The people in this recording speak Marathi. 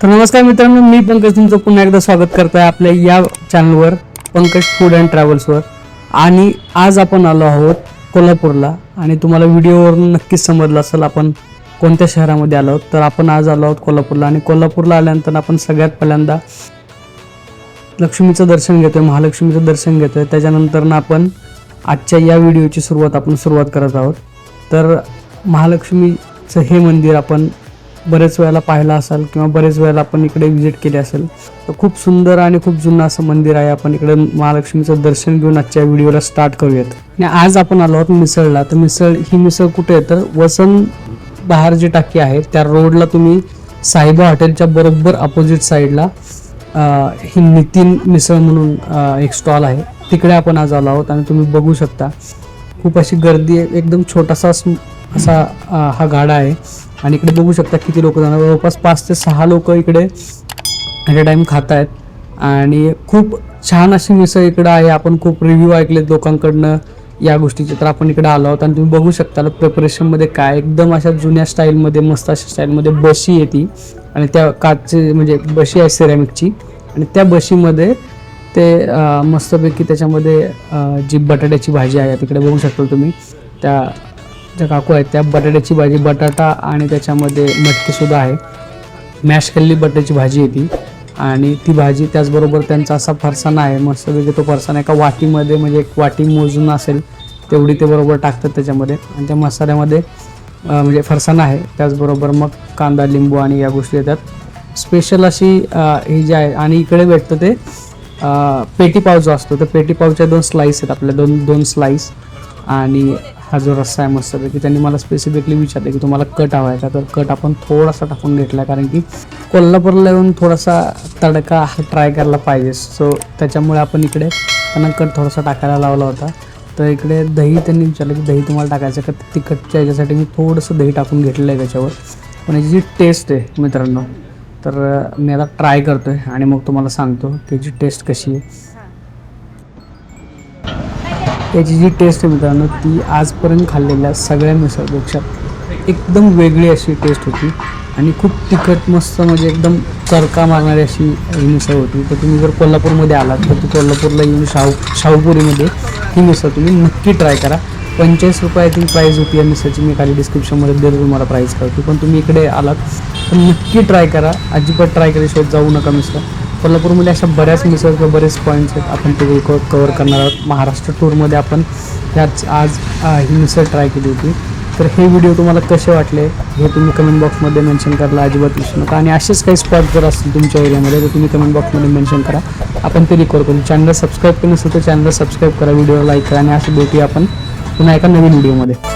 तर नमस्कार मित्रांनो मी पंकज तुमचं पुन्हा एकदा स्वागत करतोय आपल्या या चॅनलवर पंकज फूड अँड ट्रॅव्हल्सवर आणि आज आपण आलो आहोत कोल्हापूरला. आणि तुम्हाला व्हिडिओवरून नक्कीच समजलं असेल आपण कोणत्या शहरामध्ये आलो आहोत. तर आपण आज आलो आहोत कोल्हापूरला. आणि कोल्हापूरला आल्यानंतर आपण सगळ्यात पहिल्यांदा लक्ष्मीचं दर्शन घेतोय महालक्ष्मीचं दर्शन घेतोय. त्याच्यानंतर ना आपण आजच्या या व्हिडिओची सुरुवात आपण सुरुवात करत आहोत. तर महालक्ष्मीचं हे मंदिर आपण बरेच वेळेला पाहिला असाल किंवा बरेच वेळेला आपण इकडे व्हिजिट केली असेल तर खूप सुंदर आणि खूप जुनं असं मंदिर आहे. आपण इकडे महालक्ष्मीचं दर्शन घेऊन आजच्या व्हिडिओला स्टार्ट करूयात. आणि आज आपण आलो आहोत मिसळला. तर मिसळ ही मिसळ कुठे आहे? तर वसन बाहेर जी टाकी आहे त्या रोडला तुम्ही साईबा हॉटेलच्या बरोबर अपोजिट साईडला ही नितीन मिसळ म्हणून एक स्टॉल आहे. तिकडे आपण आज आलो आहोत आणि तुम्ही बघू शकता. खूप अशी गर्दी आहे. एकदम छोटासा स्म- असा हा गाडा आहे. आणि इकडे बघू शकता किती लोक जाणार. जवळपास पाच ते सहा लोक इकडे ॲट अ टाईम खात आहेत आणि खूप छान अशी मिसळ इकडं आहे. आपण खूप रिव्ह्यू ऐकलेत लोकांकडनं या गोष्टीचे. तर आपण इकडे आलो आहोत आणि तुम्ही बघू शकता प्रिपरेशनमध्ये काय. एकदम अशा जुन्या स्टाईलमध्ये मस्त अशा स्टाईलमध्ये बशी येते आणि त्या काचची म्हणजे बशी आहे सिरॅमिकची आणि त्या बशीमध्ये ते मस्तपैकी त्याच्यामध्ये जी बटाट्याची भाजी आहे तिकडे बघू शकता तुम्ही. त्या ज्या काकू आहेत त्या बटाट्याची भाजी बटाटा आणि त्याच्यामध्ये मटकीसुद्धा आहे. मॅश केलेली बटाट्याची भाजी येते आणि ती भाजी त्याचबरोबर त्यांचा असा फरसाणा आहे मस्तपैकी तो फरसाणा एका वाटीमध्ये म्हणजे एक वाटी मोजून असेल तेवढी ते बरोबर टाकतात त्याच्यामध्ये. आणि त्या मसाल्यामध्ये म्हणजे फरसाणा आहे त्याचबरोबर मग कांदा लिंबू आणि या गोष्टी येतात. स्पेशल अशी ही जी आहे आणि इकडे भेटतं ते पेटीपाव जो असतो तर पेटीपावच्या दोन स्लाईस आहेत आपल्या दोन दोन स्लाईस आणि हा जो रस्सा आहे मस्तपैकी त्यांनी मला स्पेसिफिकली विचारलं की तुम्हाला कट हवा आहे का? तर कट आपण थोडासा टाकून घेतला कारण की कोल्हापूरला येऊन थोडासा तडका हा ट्राय करायला पाहिजे. सो त्याच्यामुळे आपण इकडे त्यांना कट थोडासा टाकायला लावला होता. तर इकडे दही त्यांनी विचारलं की दही तुम्हाला टाकायचं का? तिखटच्या याच्यासाठी मी थोडंसं दही टाकून घेतलेलं आहे त्याच्यावर. पण याची जी टेस्ट आहे मित्रांनो तर मी आता ट्राय करतो आहे आणि मग तुम्हाला सांगतो त्याची टेस्ट कशी आहे. त्याची जी टेस्ट आहे मित्रांनो ती आजपर्यंत खाल्लेल्या सगळ्या मिसळपेक्षा एकदम वेगळी अशी टेस्ट होती. आणि खूप तिखट मस्त म्हणजे एकदम चरका मारणारी अशी ही मिसळ होती. तर तुम्ही जर कोल्हापूरमध्ये आलात तर तुम्ही कोल्हापूरला येऊन शाहू शाहूपुरीमध्ये ही मिसळ तुम्ही नक्की ट्राय करा. पंचेचाळीस रुपये प्राईज होती या मिसळची. मी खाली डिस्क्रिप्शनमध्ये देतो तुम्हाला प्राईस कळते. पण तुम्ही इकडे आलात तर नक्की ट्राय करा. अजिबात ट्राय केल्याशिवाय जाऊ नका मिसळ. कोल्हापूरमध्ये अशा बऱ्याच मिसळ किंवा बरेच पॉईंट्स आहेत. आपण ते कवर करणार आहोत. महाराष्ट्र टूरमध्ये आपण त्याच आज ही मिसळ ट्राय केली होती. तर हे व्हिडिओ तुम्हाला कसे वाटले हे तुम्ही कमेंट बॉक्समध्ये मेन्शन करायला अजिबात विसरू नका. आणि असेच काही स्पॉट जर असतील तुमच्या एरियामध्ये तर तुम्ही कमेंट बॉक्समध्ये मेन्शन करा. आपण ते रिकॉर्ड करू. चॅनल सबस्क्राईब केलं नसेल तर चॅनल सबस्क्राईब करा व्हिडिओ लाईक करा आणि असं भेटूया आपण पुन्हा एका नवीन व्हिडिओमध्ये